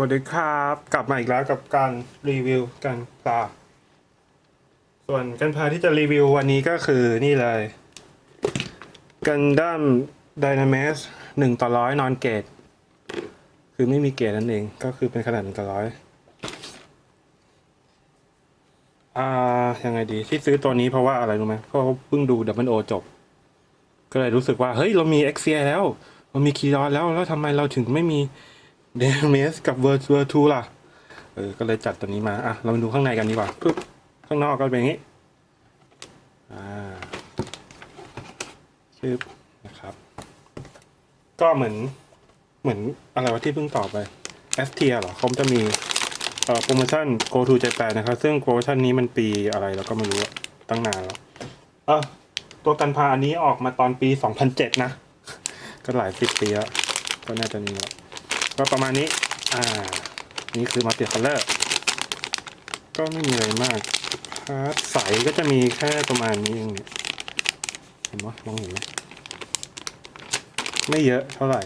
วัสดีครับ กลับมาอีกแล้วกับการรีวิวกันปลาส่วนกันพาที่จะรีวิววันนี้ก็คือนี่เลยกันดั้มไดนามิสหนึ่งต่อร้อยนอนเกต คือไม่มีเกตนั่นเอง ก็คือเป็นขนาดหนึ่งต่อร้อยอ่ายังไงดีที่ซื้อตัวนี้เพราะว่าอะไรรู้ไหมเพราะเพิ่งดูดับเบิลโอจบ ก็เลยรู้สึกว่า เฮ้ย เรามีเอ็กเซียแล้ว เรามีคีรอนแล้ว แล้วทำไมเราถึงไม่มี เดเมสกับเวอร์เวอร์ทูล่ะ เออ ก็เลยจัดตัวนี้มา อะ เรามาดูข้างในกันดีกว่าปึ๊บข้างนอกก็เป็นอย่างนี้ อ่าชึบนะครับ ก็เหมือน เหมือนอะไรวะที่เพิ่งตอบไป S t เหรอเขาจะมีเอ่อโปรโมชั่น Go to Japan นะครับ ซึ่งโปรโมชั่นนี้มันปีอะไรเราก็ไม่รู้ตั้งนานแล้วเออตัวกันพาอันนี้ออกมาตอนปี 2007 นะ ก็หลายสิบปีแล้ว ก็น่าจะมีแล้ว ก็ประมาณนี้ อ่า นี่คือมาเตียคัลเลอร์ ก็ไม่มีอะไรมากพาร์ทใสก็จะมีแค่ประมาณนี้เองเนี่ยเห็นไหมมองเห็นไหมไม่เยอะเท่าไหร่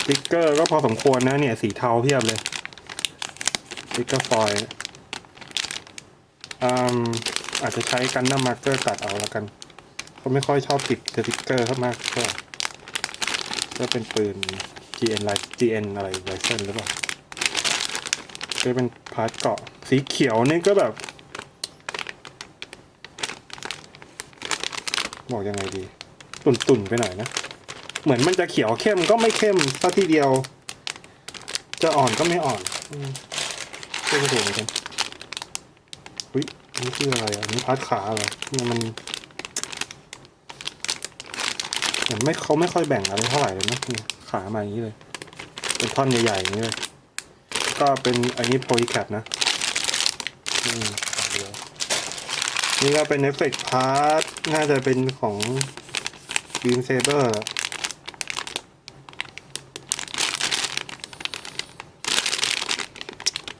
สติ๊กเกอร์ก็พอสมควรนะเนี่ย สีเทาเพียบเลยสติ๊กเกอร์ฟอยล์อืมอาจจะใช้กันน้ำมาร์กเกอร์ตัดเอาแล้วกันเขาไม่ค่อยชอบติดสติกเกอร์เข้ามากเท่าไหร่ ก็เป็นปืน GN ไล GN อะไรไรเฟิลหรือเปล่าก็เป็นพาร์ทเกาะ สีเขียวนี่ก็แบบ บอกยังไงดี ตุ่นๆไปหน่อยนะ เหมือนมันจะเขียวเข้มก็ไม่เข้มซะทีเดียว จะอ่อนก็ไม่อ่อนอืมก็ไม่ถูกเหมือนกันอุ้ยนี่คืออะไรอะอันนี่พาร์ทขาเหรอเนี่ยมัน เหมือนไม่เขาไม่ค่อยแบ่งอะไรเท่าไหร่เลยนะนี่ขามาอย่างนี้เลย เป็นท่อนใหญ่ๆอย่างนี้เลย ก็เป็นอันนี้โพลีแคปนะนี่ก็เป็นเอฟเฟกต์พาร์ทน่าจะเป็นของบีมเซเบอร์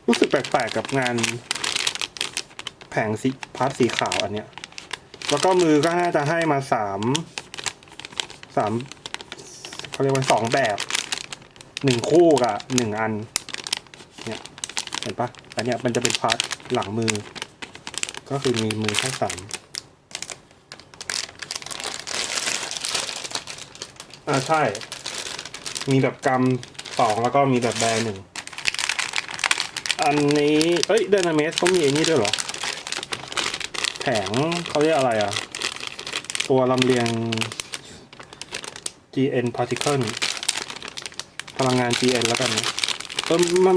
รู้สึกแปลกๆกับงาน แผงสีพาร์ทสีขาวอันเนี้ย แล้วก็มือก็น่าจะให้มาสาม สามเขาเรียกว่าสองแบบหนึ่งคู่กับหนึ่งอัน เนี่ย เห็นปะอันเนี้ยมันจะเป็นพาร์ทหลังมือ ก็คือมีมือแค่สามอ่าใช่ มีแบบกำสองแล้วก็มีแบบแบรหนึ่ง อันนี้ เอ้ยเดนาเมสเขามีไอ้นี่ด้วยเหรอ แผงเขาเรียกอะไรอะ ตัวลำเลียง GN particle พลังงาน GN แล้วกันนะเออมัน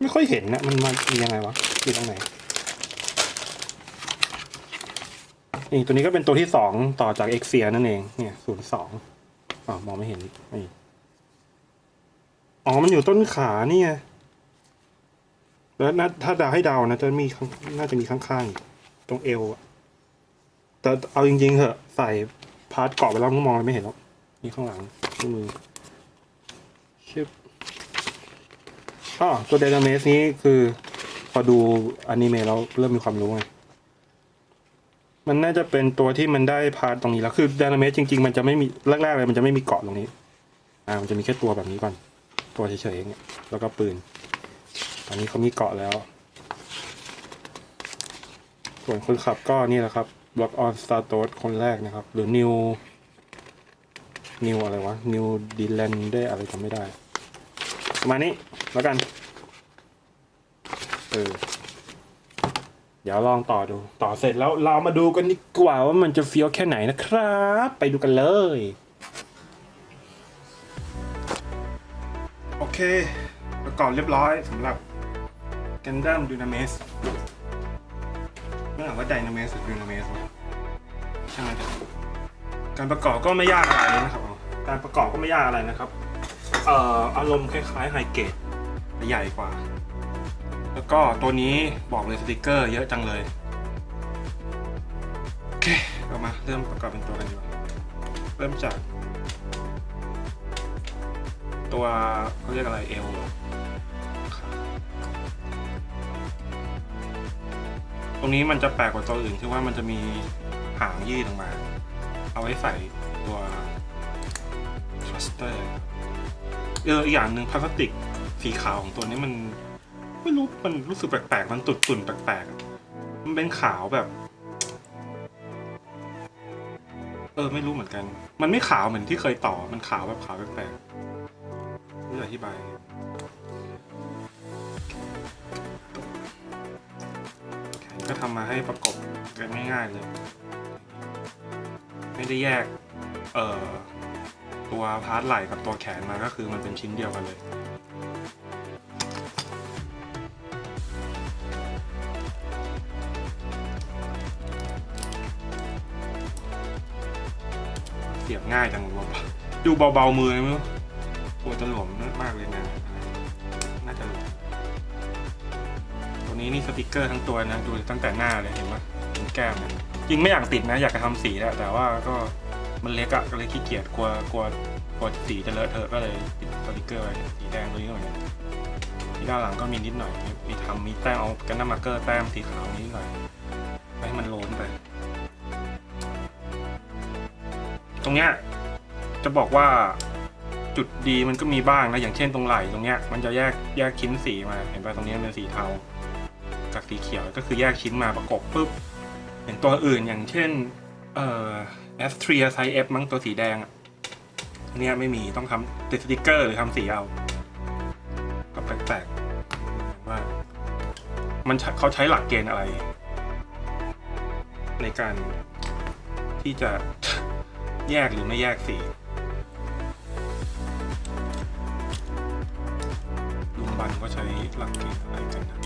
ไม่ค่อยเห็นนะ มันมันมียังไงวะอยู่ตรงไหนนี่ตัวนี้ก็เป็นตัวที่สองต่อจาก e x i a นั่นเอง เนี่ยศูนย์สองอ๋อมองไม่เห็นนี่อ๋อ มันอยู่ต้นขาเนี่ยแล้วน่าถ้าดาให้เดานะจะมีน่าจะมีข้างๆตรงเอวอะแต่เอาจริงๆเหอะใส่ พาร์ทเกาะไปแล้วมองเลยไม่เห็นหรอกนี่ข้างหลังที่มือชิบอ๋อตัวเดนาเมสนี้คือ พอดูอนิเมะแล้วเริ่มมีความรู้ไงมันน่าจะเป็นตัวที่มันได้พาร์ทตรงนี้แล้วคือเดนาเมสจริงๆ มันจะไม่มีแรกๆเลยมันจะไม่มีเกาะตรงนี้ อ่า มันจะมีแค่ตัวแบบนี้ก่อน ตัวเฉยๆอย่างเงี้ยแล้วก็ปืน ตอนนี้เขามีเกาะแล้ว ส่วนคนขับก็นี่แหละครับ Block on Star t o a คนแรกนะครับ หรือ New New อะไรวะ New d e l a n d ได้อะไรจำไม่ได้ ประมาณนี้แล้วกัน เออ เดี๋ยวลองต่อดู ต่อเสร็จแล้วเรามาดูกันดีกว่าว่ามันจะเฟี้ยวแค่ไหนนะครับ ไปดูกันเลย โอเค ประกอบเรียบร้อยสำหรับ Gundam Dynamis ไม่อ่านว่า Dynamis หรือ Dynamis วะช่างมันเถอะการประกอบก็ไม่ยากอะไรนะครับ การประกอบก็ไม่ยากอะไรนะครับเอ่ออารมณ์คล้ายๆไฮเกตแต่ใหญ่กว่า แล้วก็ตัวนี้บอกเลยสติกเกอร์เยอะจังเลย โอเค เรามาเริ่มประกอบเป็นตัวกันดีกว่า เริ่มจาก ตัวเขาเรียกอะไรเอล ตรงนี้มันจะแปลกกว่าตัวอื่นที่ว่ามันจะมีหางยืดออกมา เอาไว้ใส่ตัวสเตอร์เอออีกอย่างหนึ่งพลาสติกสีขาวของตัวนี้มันไม่รู้มันรู้สึกแปลกๆ มันตุ่นตุ่นแปลกๆ มันเป็นขาวแบบ เออ ไม่รู้เหมือนกัน มันไม่ขาวเหมือนที่เคยต่อ มันขาวแบบขาวแปลกๆไม่อธิบาย ทำมาให้ประกบกันง่ายๆเลย ไม่ได้แยก เอ่อ ตัวพาร์ทไหล่กับตัวแขนมาก็คือมันเป็นชิ้นเดียวกันเลยเสียบง่ายจังวะดูเบาๆมือเลยไม่รู้ตัวจะหลวมมากเลยนะ นี้นี่สติกเกอร์ทั้งตัวนะ ดูตั้งแต่หน้าเลยเห็นปะตรงแก้มเนี่ยจริงไม่อยากติดนะ อยากจะทำสีแหละแต่ว่าก็มันเล็กอะก็เลยขี้เกียจกลัวกลัวกลัวสีจะเลอะเทอะก็เลยติดสติกเกอร์ไว้สีแดงตัวนี้หน่อยที่ด้านหลังก็มีนิดหน่อย มีทำมีแต้มเอากันน้ำมาร์เกอร์แต้มสีขาวนิดหน่อยให้มันโล้นไป ตรงเนี้ยจะบอกว่าจุดดีมันก็มีบ้างนะอย่างเช่นตรงไหล่ตรงเนี้ยมันจะแยกแยกชิ้นสีมาเห็นป่ะตรงนี้เป็นสีเทา สีเขียวก็คือแยกชิ้นมาประกบปุ๊บอย่างตัวอื่นอย่างเช่นเอ่อ S3 Size F มั้งตัวสีแดงอะเนี้ยไม่มีต้องทำติดสติกเกอร์หรือทำสีเอา ก็แปลกๆว่ามันเขาใช้หลักเกณฑ์อะไร ในการที่จะแยกหรือไม่แยกสีลุงบันก็ใช้หลักเกณฑ์อะไรกันนะ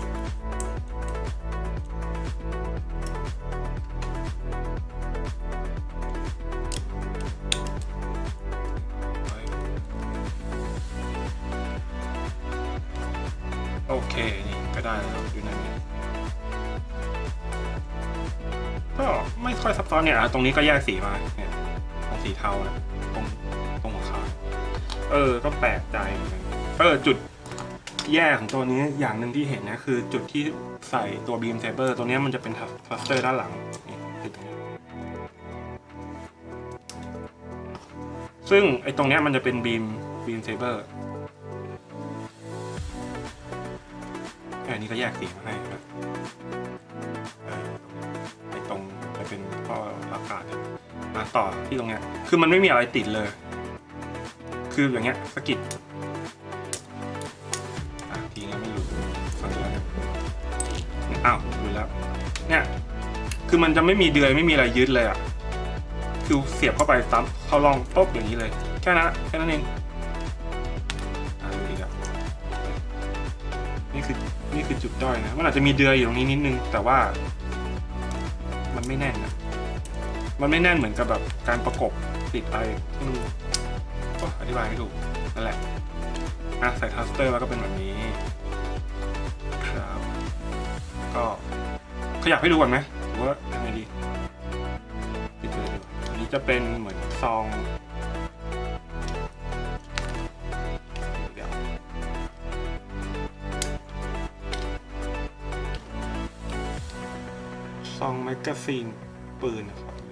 ไม่ค่อยซับซ้อนเนี่ยตรงนี้ก็แยกสีมาเนี่ยตรงสีเทานะตรงตรงหัวเขาเออ ก็แปลกใจเอนกันเออจุดแย่ของตัวนี้อย่างหนึ่งที่เห็นนะคือจุดที่ใส่ตัวบีมเซเบอร์ตัวนี้มันจะเป็นทัสเตอร์ด้านหลังซึ่งไอ้ตรงนี้มันจะเป็นบีมบีมเซเบอร์อันนี้ก็แยกสีมาให้นะเากาศเนี่ยมาต่อที่ตรงเนี้ย คือมันไม่มีอะไรติดเลย คืออย่างเงี้ยสะกิดทีเงี้ยไม่รู้ฟังแล้วอ้าวรู้แล้ว เนี่ย คือมันจะไม่มีเดือยไม่มีอะไรยึดเลยอะ คือเสียบเข้าไปซ้ำเข้าร่องปุ๊บอย่างนี้เลย แค่นั้นแค่นั้นเองดูดีครับนี่คือนี่คือจุดด้อยนะ มันอาจจะมีเดือยอยู่ตรงนี้นิดนึง แต่ว่า มันไม่แน่นนะ มันไม่แน่นเหมือนกับแบบการประกบติดอะไรที่มันโอ้อธิบายไม่ถูกนั่นแหละอะใส่ทัสเตอร์แล้วก็เป็นแบบนี้ ครับ ก็ขยับให้ดูก่อนไหมหรือว่ายังไงดีปิดเลยดีกว่าอันนี้จะเป็นเหมือนซองเดี๋ยวซองแมกกาซีนปืนนะครับ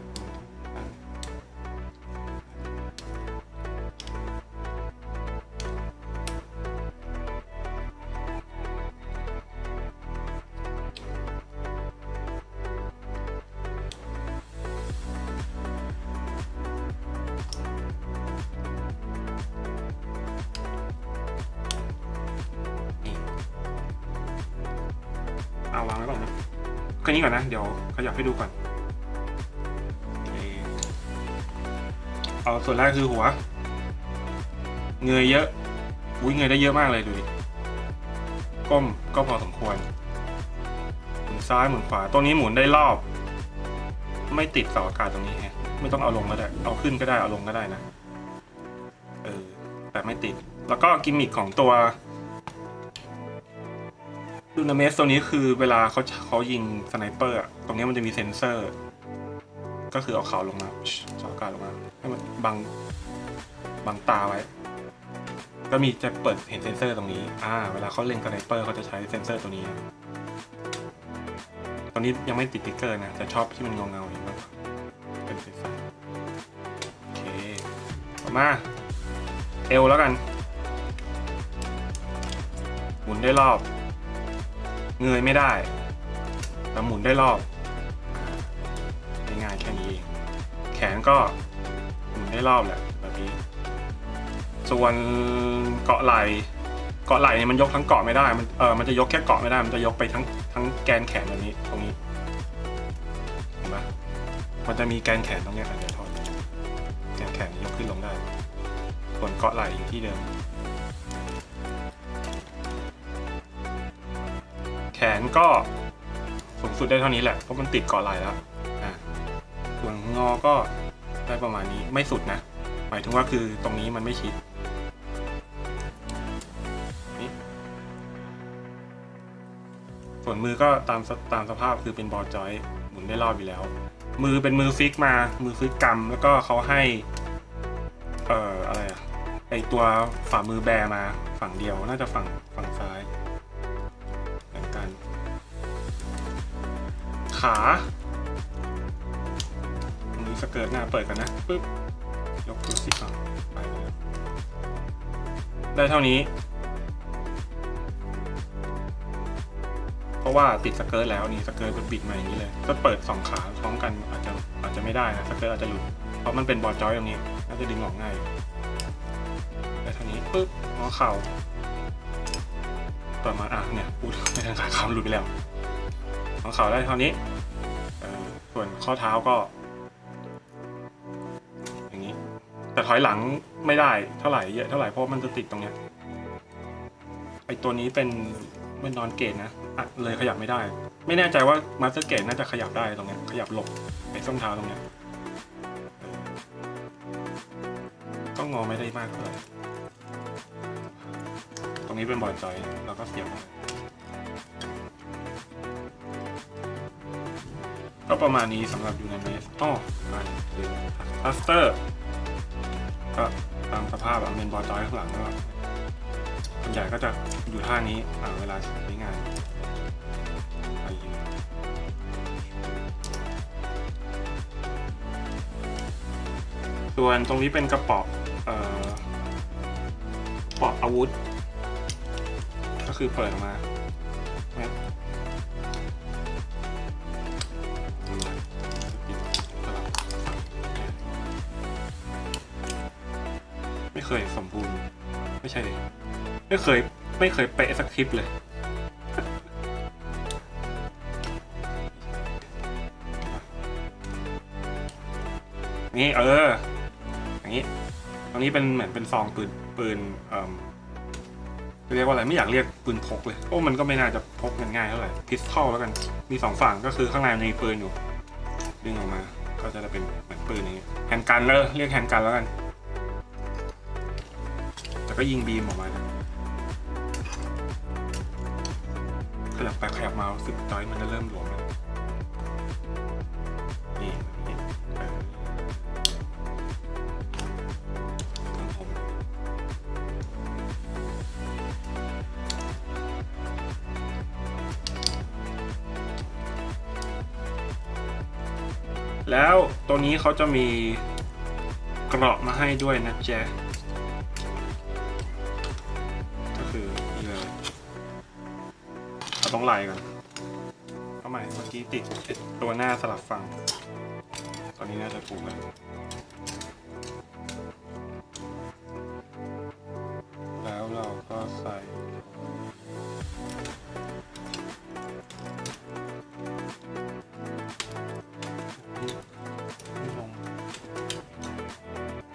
ขยับให้ดูก่อนเอาส่วนแรกคือหัว เงยเยอะ อุ้ยเงยได้เยอะมากเลยดูดิ ก้มก็พอสมควร หมุนซ้ายหมุนขวาตัวนี้หมุนได้รอบ ไม่ติดเสาอากาศตรงนี้ฮะไม่ต้องเอาลงก็ได้ เอาขึ้นก็ได้ เอาลงก็ได้นะ เออ แต่ไม่ติด แล้วก็กิมมิคของตัว ดูนาเมสตัวนี้คือเวลาเขาเขายิงสไนเปอร์ตรงนี้มันจะมีเซ็นเซอร์ ก็คือเอาเขาลงมาสอากาศลงมา ให้มันบังบังตาไว้ ก็มีจะเปิดเห็นเซ็นเซอร์ตรงนี้ อ่า เวลาเขาเล็งสไนเปอร์เขาจะใช้เซ็นเซอร์ตัวนี้ ตอนนี้ยังไม่ติดติ๊กเกอร์นะ แต่ชอบที่มันเงาเงาๆเห็นไหมเป็นไฟฟ้าโอเคต่อมาเอวแล้วกัน หมุนได้รอบ เงยไม่ได้แต่หมุนได้รอบง่ายๆแค่นี้ แขนก็หมุนได้รอบแหละแบบนี้ ส่วนเกาะไหล่เกาะไหล่เนี่ยมันยกทั้งเกาะไม่ได้ มันเออมันจะยกแค่เกาะไม่ได้ มันจะยกไปทั้งทั้งแกนแขนแบบนี้ตรงนี้เห็นปะมันจะมีแกนแขนตรงนี้อาจจะทอดแกนแขนยกขึ้นลงได้ ส่วนเกาะไหล่อยู่ที่เดิม นก็สูงสุดได้เท่านี้แหละ เพราะมันติดกาะไหล่แล้วอ่าส่วนงอก็ได้ประมาณนี้ไม่สุดนะ หมายถึงว่าคือตรงนี้มันไม่ชิดส่วนมือก็ตามตามสภาพคือเป็นบอลจอยหมุนได้รอบอยู่แล้ว มือเป็นมือฟิกมา มือฟิกกำแล้วก็เขาให้ เอ่ออะไรอะไอตัวฝ่ามือแบมาฝั่งเดียวน่าจะฝั่ง ขาตรงนี้สเกิร์ตหน้าเปิดกันนะปึ๊บยกตัวสิอะไปเลยได้เท่านี้ เพราะว่าติดสเกิร์ตแล้วนี่สเกิร์ตมันบิดมาอย่างนี้เลยถ้าเปิดสองขาพร้อมกันอาจจะอาจจะไม่ได้นะสเกิร์ตอาจจะหลุดเพราะมันเป็นบอลจอยตรงนี้น่าจะดึงออกง่ายได้เท่านี้ปึ๊บงอเข่าต่อมาอะเนี่ยพูดไม่ทันขาเขาหลุดไปแล้ว งองเข่าได้เท่านี้ส่วนข้อเท้าก็ อย่างนี้ แต่ถอยหลังไม่ได้เท่าไหร่เยอะเท่าไหร่เพราะมันจะติดตรงเนี้ยไอตัวนี้เป็นเป็นนอนเกตนะอะเลยขยับไม่ได้ ไม่แน่ใจว่ามาสเตอร์เกตน่าจะขยับได้ตรงเนี้ยขยับหลบไอส้นเท้าตรงเนี้ยก็งอไม่ได้มากเท่าไหร่ตรงนี้เป็นบอลจอยเราก็เสียบ ก็ประมาณนี้สำหรับยูนเมสอ๋ออ่าคือทัสเตอร์ ก็ตามสภาพอะเมนบอลจอยข้างหลังก็ส่วนใหญ่ก็จะอยู่ท่านี้เวลาใช้งานไปยืนส่วนตรงนี้เป็นกระเป๋าเอ่อกระเป๋าอาวุธ ก็คือเปิดออกมา เคยสมบูรณ์ ไม่ใช่ ไม่เคย ไม่เคยเป๊ะสักคลิปเลย นี่เออ อย่างนี้ ตรงนี้เป็นเหมือนเป็นซองปืนปืนเอ่อเรียกว่าอะไรไม่อยากเรียกปืนพกเลยโอ้มันก็ไม่น่าจะพกกันง่ายเท่าไหร่พิสตอลแล้วกันมีสองฝั่งก็คือข้างในมีปืนอยู่ดึงออกมา ก็จะเป็นเหมือนปืนอย่างนี้แฮนด์กันเลยเรียกแฮนด์กันแล้วกัน แต่ก็ยิงบีมออกมาขยับไปขยับมารู้สึกจอยมันจะเริ่มหลวมแล้วนี่แบบนี้เองผมแล้วตัวนี้เขาจะมีเกราะมาให้ด้วยนะแจ๊ เอาต้องไล่ก่อนเอาใหม่เมื่อกี้ติดไอ้ตัวหน้าสลับฝั่ง ตอนนี้น่าจะถูกแล้วแล้วเราก็ใส่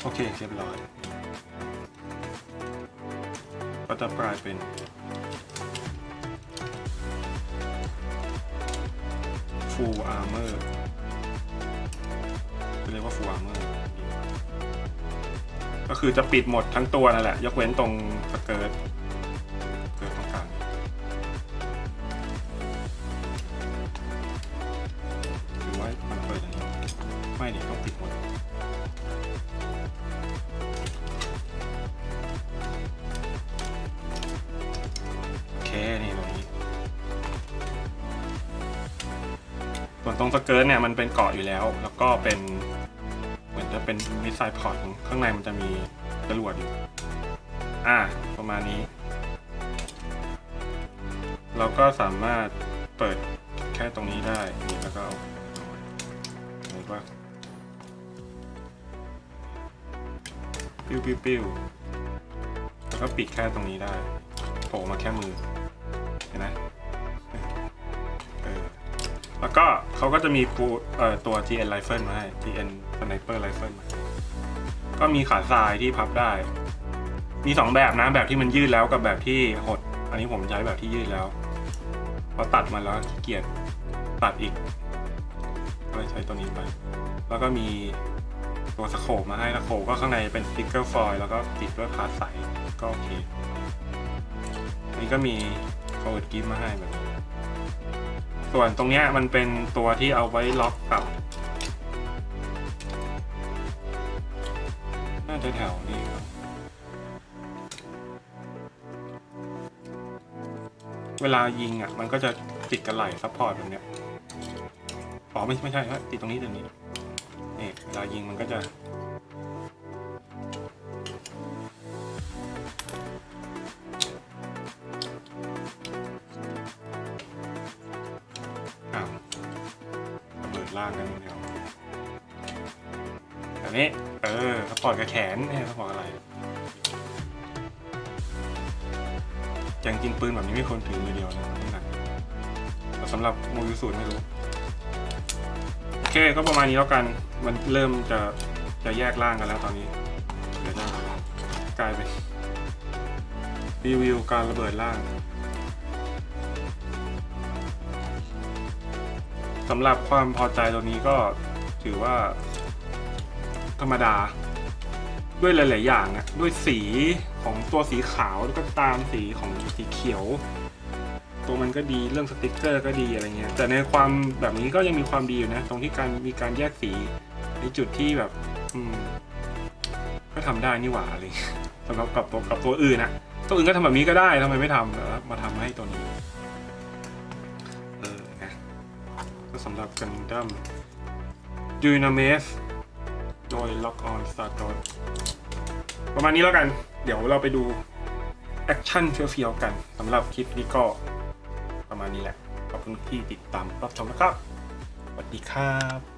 โอเคเรียบร้อย ก็จะกลายเป็น full armor เรียกว่า full armor ก็คือจะปิดหมดทั้งตัวนั่นแหละ ยกเว้นตรงสเกิร์ต ส่วนตรงสเกิร์ตเนี่ยมันเป็นเกาะอยู่แล้ว แล้วก็เป็นเหมือนจะเป็นมิสไซล์พอร์ตข้างในมันจะมีจรวดอยู่อะประมาณนี้ เราก็สามารถเปิดแค่ตรงนี้ได้นี่แล้วก็เห็นปะปิ้วปิ้วปิ้วแล้วก็ปิดแค่ตรงนี้ได้โผล่มาแค่มือเห็นไหม แล้วก็เขาก็จะมีคูเอ่อตัว GN Rifle มาให้ GN Sniper Rifle มาก็มีขาทรายที่พับได้ มีสองแบบนะ แบบที่มันยืดแล้วกับแบบที่หด อันนี้ผมใช้แบบที่ยืดแล้วพอตัดมาแล้วขี้เกียจตัดอีกก็เลยใช้ตัวนี้ไป แล้วก็มีตัวสโคปมาให้สโคปก็ข้างในเป็นสติ๊กเกอร์ฟอยล์แล้วก็ติดด้วยพาร์ทใสก็โอเค อันนี้ก็มี forward grip มาให้แบบนี้ ส่วนตรงเนี้ยมันเป็นตัวที่เอาไว้ล็อกกับน่าจะแถวนี้ครับเวลายิงอะ มันก็จะติดกับไหล่ซัพพอร์ตแบบเนี้ยอ๋อไม่ไม่ใช่ครับติดตรงนี้ตรงนี้นี่เวลายิงมันก็จะ กับแขนเนี่ยสปอร์ตอะไรแต่จริงปืนแบบนี้ไม่ควรถือมือเดียวนะนี่หนักแต่สำหรับมือสูตรไม่รู้ โอเคก็ประมาณนี้แล้วกัน มันเริ่มจะจะแยกร่างกันแล้วตอนนี้ เดี๋ยวจะกลายเป็นรีวิวการระเบิดร่างสำหรับความพอใจตัวนี้ก็ถือว่าธรรมดา ด้วยหลาย ๆ อย่างนะด้วยสีของตัวสีขาวแล้วก็ตามสีของสีเขียว ตัวมันก็ดีเรื่องสติกเกอร์ก็ดีอะไรเงี้ยแต่ในความแบบนี้ก็ยังมีความดีอยู่นะ ตรงที่การมีการแยกสีในจุดที่แบบ อืม ก็ทำได้นี่หว่าอะไรเงี้ยสำหรับกับตัวกับตัวอื่นนะตัวอื่นก็ทำแบบนี้ก็ได้ทำไมไม่ทำแล้วมาทำให้ตัวนี้เออนะก็สำหรับกันดั้มยูนาเมส โดย Lock on Start Dot ประมาณนี้แล้วกัน เดี๋ยวเราไปดูแอคชั่นเฟี้ยวๆกันสำหรับคลิปนี้ก็ประมาณนี้แหละ ขอบคุณที่ติดตามรับชมนะครับ สวัสดีครับ